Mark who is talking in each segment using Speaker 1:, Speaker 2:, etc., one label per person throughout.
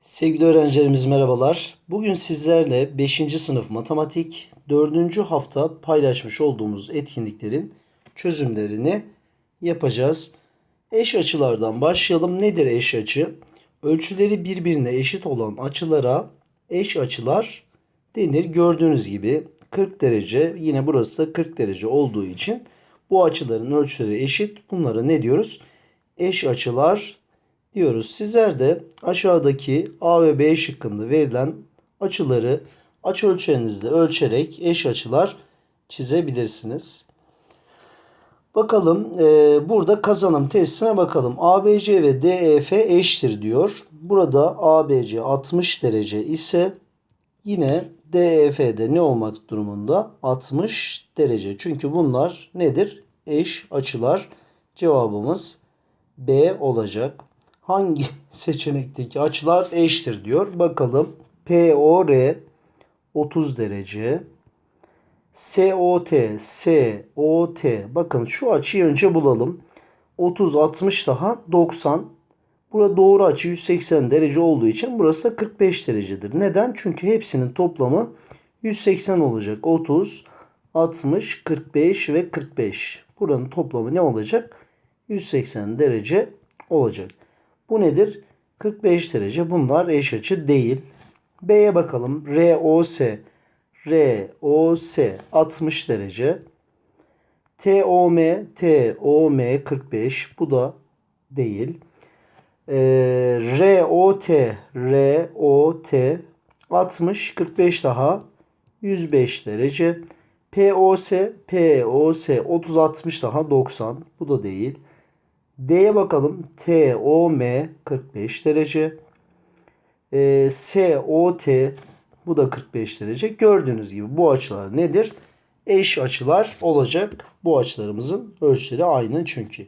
Speaker 1: Sevgili öğrencilerimiz merhabalar. Bugün sizlerle 5. sınıf matematik 4. hafta paylaşmış olduğumuz etkinliklerin çözümlerini yapacağız. Eş açılardan başlayalım. Nedir eş açı? Ölçüleri birbirine eşit olan açılara eş açılar denir. Gördüğünüz gibi 40 derece yine burası da 40 derece olduğu için bu açıların ölçüleri eşit. Bunlara ne diyoruz? Eş açılar diyoruz. Sizler de aşağıdaki A ve B şıkkında verilen açıları açı ölçerinizle ölçerek eş açılar çizebilirsiniz. Bakalım e, burada kazanım testine bakalım. ABC ve DEF eşittir diyor. Burada ABC 60 derece ise yine DEF'de ne olmak durumunda? 60 derece. Çünkü bunlar nedir? Eş açılar. Cevabımız B olacak. Hangi seçenekteki açılar eşittir diyor. Bakalım. POR 30 derece. SOT, SOT. Bakın şu açıyı önce bulalım. 30, 60 daha 90. Burada doğru açı 180 derece olduğu için burası da 45 derecedir. Neden? Çünkü hepsinin toplamı 180 olacak. 30, 60, 45 ve 45. Buranın toplamı ne olacak? 180 derece olacak. Bu nedir? 45 derece. Bunlar eş açı değil. B'ye bakalım. ROS. ROS 60 derece. TOM. TOM 45. Bu da değil. Ee, ROT. ROT 60. 45 daha. 105 derece. POS. POS 30 60 daha 90. Bu da değil. D'ye bakalım. TOM 45 derece. Ee, SOT bu da 45 derece. Gördüğünüz gibi bu açılar nedir? Eş açılar olacak. Bu açılarımızın ölçüleri aynı çünkü.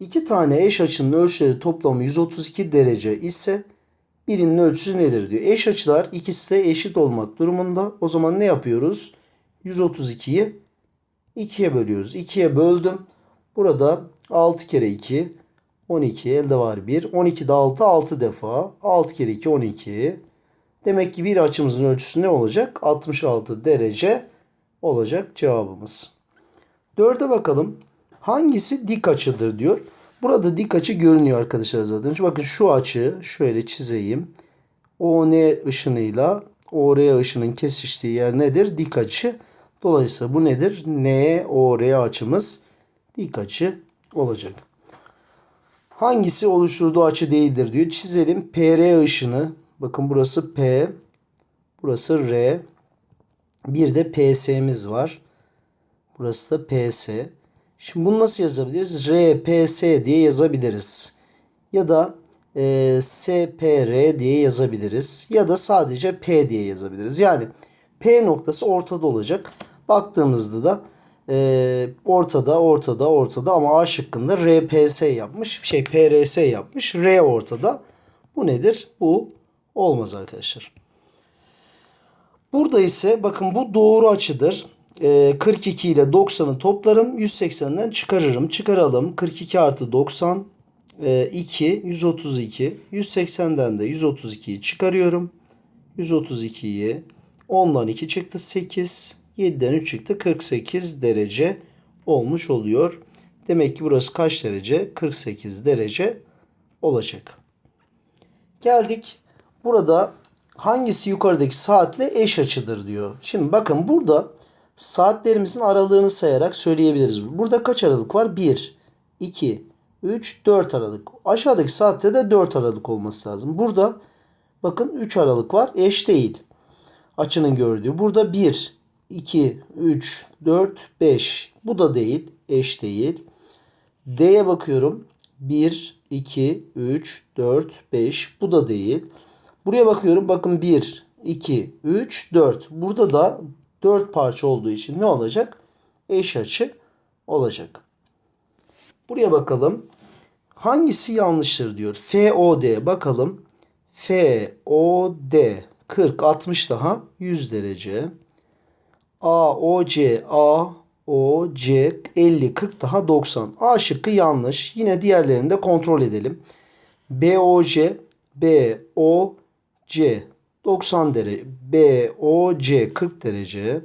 Speaker 1: İki tane eş açının ölçüleri toplamı 132 derece ise birinin ölçüsü nedir diyor. Eş açılar ikisi de eşit olmak durumunda. O zaman ne yapıyoruz? 132'yi 2'ye bölüyoruz. 2'ye böldüm. Burada 6 kere 2 12 elde var 1. 12 de 6 6 defa. 6 kere 2 12. Demek ki bir açımızın ölçüsü ne olacak? 66 derece olacak cevabımız. 4'e bakalım. Hangisi dik açıdır diyor. Burada dik açı görünüyor arkadaşlar zaten. Bakın şu açı şöyle çizeyim. ON ışınıyla OR ışının kesiştiği yer nedir? Dik açı. Dolayısıyla bu nedir? NOR açımız dik açı olacak. Hangisi oluşturduğu açı değildir diyor. Çizelim. PR ışını. Bakın burası P. Burası R. Bir de PS'miz var. Burası da PS. Şimdi bunu nasıl yazabiliriz? RPS diye yazabiliriz. Ya da e, SPR diye yazabiliriz. Ya da sadece P diye yazabiliriz. Yani P noktası ortada olacak. Baktığımızda da e, ortada, ortada, ortada ama A şıkkında RPS yapmış. Şey PRS yapmış. R ortada. Bu nedir? Bu olmaz arkadaşlar. Burada ise bakın bu doğru açıdır. E, 42 ile 90'ı toplarım. 180'den çıkarırım. Çıkaralım. 42 artı 90 e, 2 132. 180'den de 132'yi çıkarıyorum. 132'yi 10'dan 2 çıktı 8. 7'den 3 çıktı 48 derece olmuş oluyor. Demek ki burası kaç derece? 48 derece olacak. Geldik. Burada hangisi yukarıdaki saatle eş açıdır diyor. Şimdi bakın burada saatlerimizin aralığını sayarak söyleyebiliriz. Burada kaç aralık var? 1, 2, 3, 4 aralık. Aşağıdaki saatte de 4 aralık olması lazım. Burada bakın 3 aralık var. Eş değil. Açının gördüğü. Burada 1, 2, 3, 4, 5. Bu da değil. Eş değil. D'ye bakıyorum. 1, 2, 3, 4, 5. Bu da değil. Buraya bakıyorum. Bakın 1, 2, 3, 4. Burada da 4 parça olduğu için ne olacak? Eş açı olacak. Buraya bakalım. Hangisi yanlıştır diyor. FOD bakalım. FOD 40 60 daha 100 derece. AOC AOC 50 40 daha 90. A şıkkı yanlış. Yine diğerlerini de kontrol edelim. BOC B O C 90 derece. B O C 40 derece.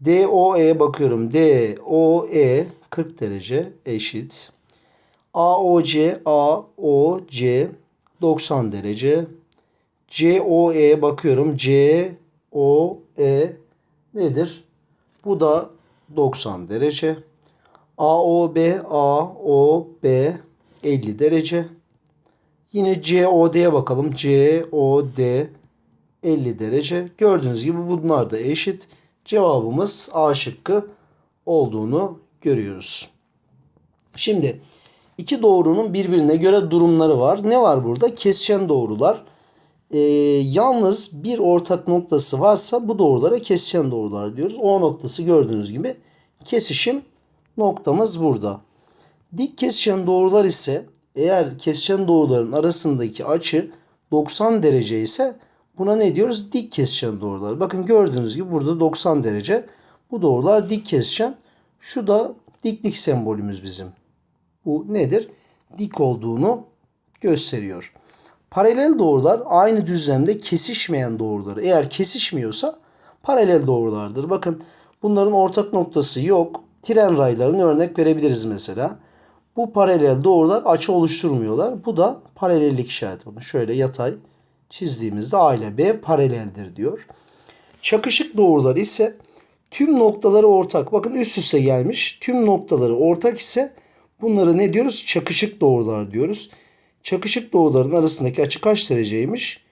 Speaker 1: D O E bakıyorum. D O E 40 derece eşit. A O C A O C 90 derece. C O E bakıyorum. C O E nedir? Bu da 90 derece. AOB AOB 50 derece. Yine COD'ye bakalım. COD 50 derece. Gördüğünüz gibi bunlar da eşit. Cevabımız A şıkkı olduğunu görüyoruz. Şimdi iki doğrunun birbirine göre durumları var. Ne var burada? Kesişen doğrular. Ee, yalnız bir ortak noktası varsa bu doğrulara kesişen doğrular diyoruz. O noktası gördüğünüz gibi kesişim noktamız burada. Dik kesişen doğrular ise eğer kesişen doğruların arasındaki açı 90 derece ise buna ne diyoruz? Dik kesişen doğrular. Bakın gördüğünüz gibi burada 90 derece. Bu doğrular dik kesişen. Şu da diklik sembolümüz bizim. Bu nedir? Dik olduğunu gösteriyor. Paralel doğrular aynı düzlemde kesişmeyen doğruları. Eğer kesişmiyorsa paralel doğrulardır. Bakın bunların ortak noktası yok. Tren raylarını örnek verebiliriz mesela. Bu paralel doğrular açı oluşturmuyorlar. Bu da paralellik işareti. Bunu şöyle yatay çizdiğimizde A ile B paraleldir diyor. Çakışık doğrular ise tüm noktaları ortak. Bakın üst üste gelmiş. Tüm noktaları ortak ise bunları ne diyoruz? Çakışık doğrular diyoruz. Çakışık doğruların arasındaki açı kaç dereceymiş?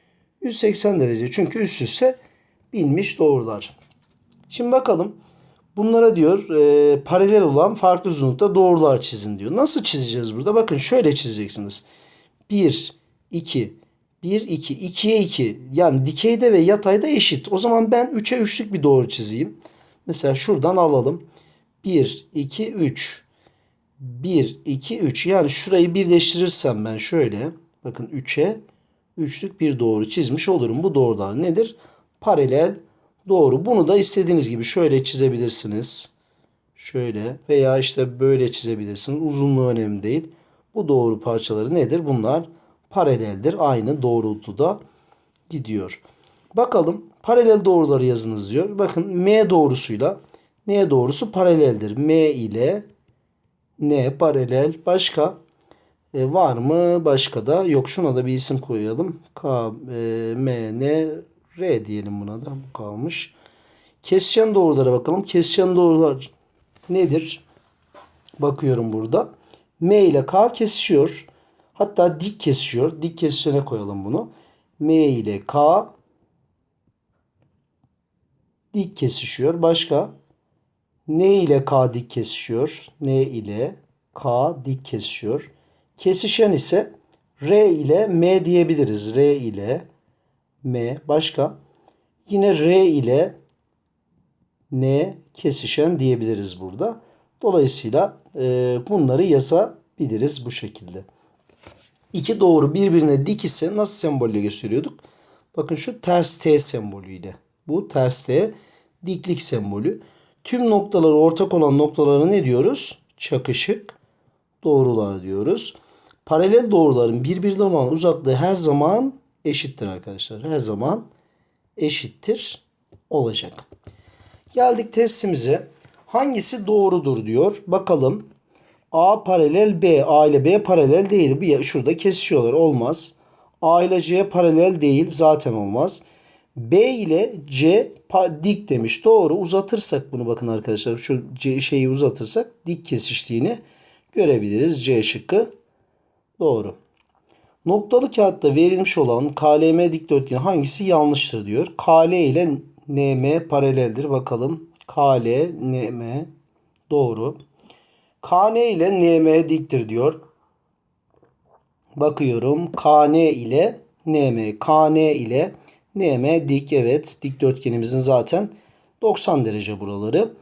Speaker 1: 180 derece. Çünkü üst üste binmiş doğrular. Şimdi bakalım. Bunlara diyor e, paralel olan farklı uzunlukta doğrular çizin diyor. Nasıl çizeceğiz burada? Bakın şöyle çizeceksiniz. 1, 2, 1, 2, 2'ye 2. Yani dikeyde ve yatayda eşit. O zaman ben 3'e 3'lük bir doğru çizeyim. Mesela şuradan alalım. 1, 2, 3. 1, 2, 3. Yani şurayı birleştirirsem ben şöyle. Bakın 3'e 3'lük bir doğru çizmiş olurum. Bu doğrular nedir? Paralel doğru. Bunu da istediğiniz gibi şöyle çizebilirsiniz. Şöyle veya işte böyle çizebilirsiniz. Uzunluğu önemli değil. Bu doğru parçaları nedir? Bunlar paraleldir. Aynı doğrultuda gidiyor. Bakalım paralel doğruları yazınız diyor. Bakın M doğrusuyla N doğrusu paraleldir. M ile N paralel. Başka e, var mı? Başka da yok. Şuna da bir isim koyalım. K, e, M, N, R diyelim buna da. Bu kalmış. Kesişen doğrulara bakalım. Kesişen doğrular nedir? Bakıyorum burada. M ile K kesişiyor. Hatta dik kesişiyor. Dik kesişene koyalım bunu. M ile K dik kesişiyor. Başka? N ile K dik kesişiyor. N ile K dik kesişiyor. Kesişen ise R ile M diyebiliriz. R ile M. Başka? Yine R ile N kesişen diyebiliriz burada. Dolayısıyla e, bunları yazabiliriz bu şekilde. İki doğru birbirine dik ise nasıl sembolle gösteriyorduk? Bakın şu ters T sembolüyle. Bu ters T diklik sembolü. Tüm noktaları ortak olan noktalara ne diyoruz? Çakışık doğrular diyoruz. Paralel doğruların birbirine olan uzaklığı her zaman eşittir arkadaşlar. Her zaman eşittir olacak. Geldik testimize. Hangisi doğrudur diyor. Bakalım. A paralel B. A ile B paralel değil. Bir şurada kesişiyorlar. Olmaz. A ile C paralel değil. Zaten olmaz. B ile C dik demiş. Doğru. Uzatırsak bunu bakın arkadaşlar. Şu C şeyi uzatırsak dik kesiştiğini görebiliriz. C şıkkı doğru. Noktalı kağıtta verilmiş olan KLM dikdörtgeni hangisi yanlıştır diyor. KL ile NM paraleldir. Bakalım. KL, NM doğru. KN ile NM diktir diyor. Bakıyorum. KN ile NM. KN ile NM dik. Evet. Dikdörtgenimizin zaten 90 derece buraları.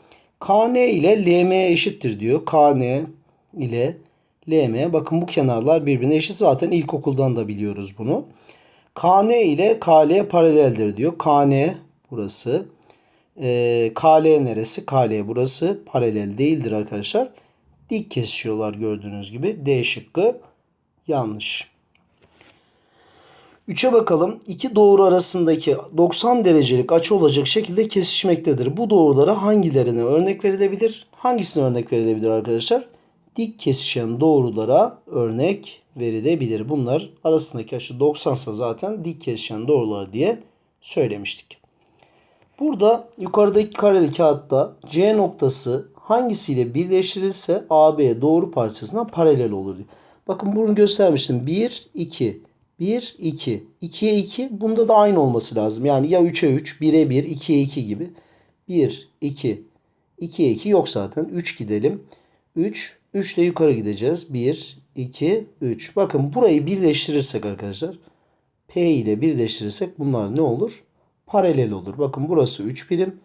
Speaker 1: KN ile LM eşittir diyor. KN ile LM. Bakın bu kenarlar birbirine eşit. Zaten ilkokuldan da biliyoruz bunu. KN ile KL paraleldir diyor. KN burası. Ee, KL neresi? KL burası. Paralel değildir arkadaşlar. Dik kesiyorlar gördüğünüz gibi. D şıkkı yanlış. 3'e bakalım. İki doğru arasındaki 90 derecelik açı olacak şekilde kesişmektedir. Bu doğrulara hangilerine örnek verilebilir? Hangisine örnek verilebilir arkadaşlar? Dik kesişen doğrulara örnek verilebilir. Bunlar arasındaki açı 90 ise zaten dik kesişen doğrular diye söylemiştik. Burada yukarıdaki kareli kağıtta C noktası hangisiyle birleştirilse AB doğru parçasına paralel olur diyor. Bakın bunu göstermiştim. 1, 2, 1, 2. 2'ye 2. Bunda da aynı olması lazım. Yani ya 3'e 3, 1'e 1, 2'ye 2 gibi. 1, 2, 2'ye 2 yok zaten. 3 gidelim. 3, 3 ile yukarı gideceğiz. 1, 2, 3. Bakın burayı birleştirirsek arkadaşlar. P ile birleştirirsek bunlar ne olur? Paralel olur. Bakın burası 3 birim.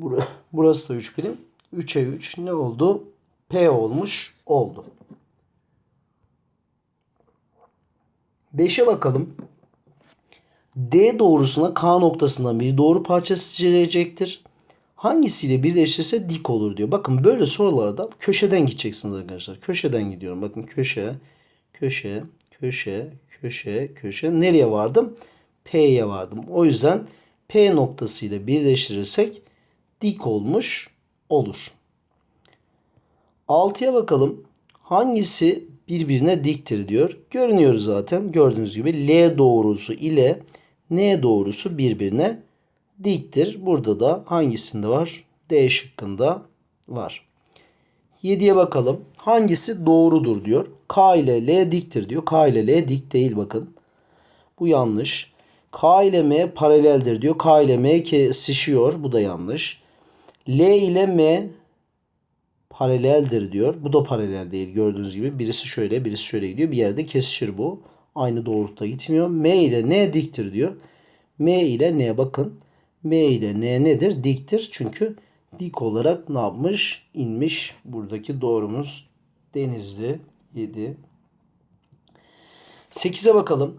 Speaker 1: bur- Burası da 3 birim. 3'e 3 ne oldu? P olmuş oldu. 5'e bakalım. D doğrusuna K noktasından bir doğru parçası çizilecektir. Hangisiyle birleşirse dik olur diyor. Bakın böyle sorularda köşeden gideceksiniz arkadaşlar. Köşeden gidiyorum. Bakın köşe, köşe, köşe, köşe, köşe. Nereye vardım? P'ye vardım. O yüzden P noktasıyla birleştirirsek dik olmuş olur. 6'ya bakalım. Hangisi birbirine diktir diyor. Görünüyor zaten. Gördüğünüz gibi L doğrusu ile N doğrusu birbirine diktir. Burada da hangisinde var? D şıkkında var. 7'ye bakalım. Hangisi doğrudur diyor. K ile L diktir diyor. K ile L dik değil bakın. Bu yanlış. K ile M paraleldir diyor. K ile M kesişiyor. Bu da yanlış. L ile M paraleldir diyor. Bu da paralel değil gördüğünüz gibi. Birisi şöyle birisi şöyle gidiyor. Bir yerde kesişir bu. Aynı doğrultuda gitmiyor. M ile N diktir diyor. M ile N bakın. M ile N nedir? Diktir. Çünkü dik olarak ne yapmış? İnmiş. Buradaki doğrumuz Denizli 7. 8'e bakalım.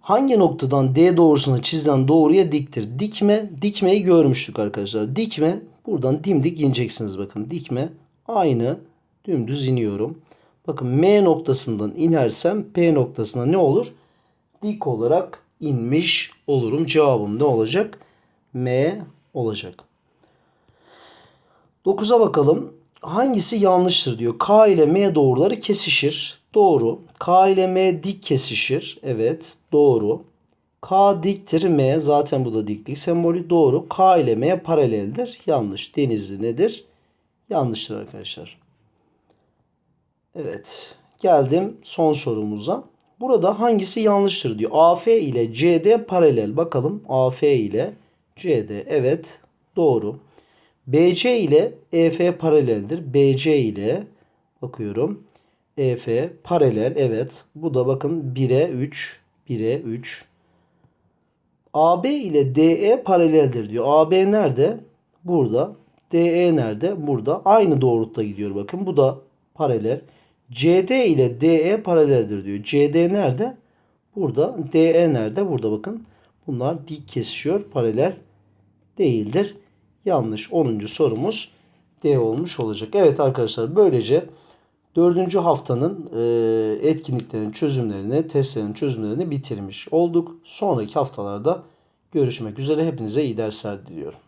Speaker 1: Hangi noktadan D doğrusuna çizilen doğruya diktir? Dikme, dikmeyi görmüştük arkadaşlar. Dikme, buradan dimdik ineceksiniz bakın. Dikme, aynı dümdüz iniyorum. Bakın M noktasından inersem P noktasına ne olur? Dik olarak inmiş olurum. Cevabım ne olacak? M olacak. 9'a bakalım. Hangisi yanlıştır diyor. K ile M doğruları kesişir. Doğru. K ile M dik kesişir. Evet. Doğru. K diktir M. Zaten bu da diklik sembolü. Doğru. K ile M paraleldir. Yanlış. Denizli nedir? Yanlıştır arkadaşlar. Evet. Geldim son sorumuza. Burada hangisi yanlıştır diyor. AF ile CD paralel. Bakalım AF ile CD. Evet. Doğru. BC ile EF paraleldir. BC ile bakıyorum. EF paralel. Evet. Bu da bakın 1'e 3. 1'e 3. AB ile DE paraleldir diyor. AB nerede? Burada. DE nerede? Burada. Aynı doğrultuda gidiyor bakın. Bu da paralel. CD ile DE paraleldir diyor. CD nerede? Burada. DE nerede? Burada bakın. Bunlar dik kesişiyor. Paralel değildir. Yanlış. 10. sorumuz D olmuş olacak. Evet arkadaşlar böylece 4. haftanın e, etkinliklerin çözümlerini, testlerin çözümlerini bitirmiş olduk. Sonraki haftalarda görüşmek üzere. Hepinize iyi dersler diliyorum.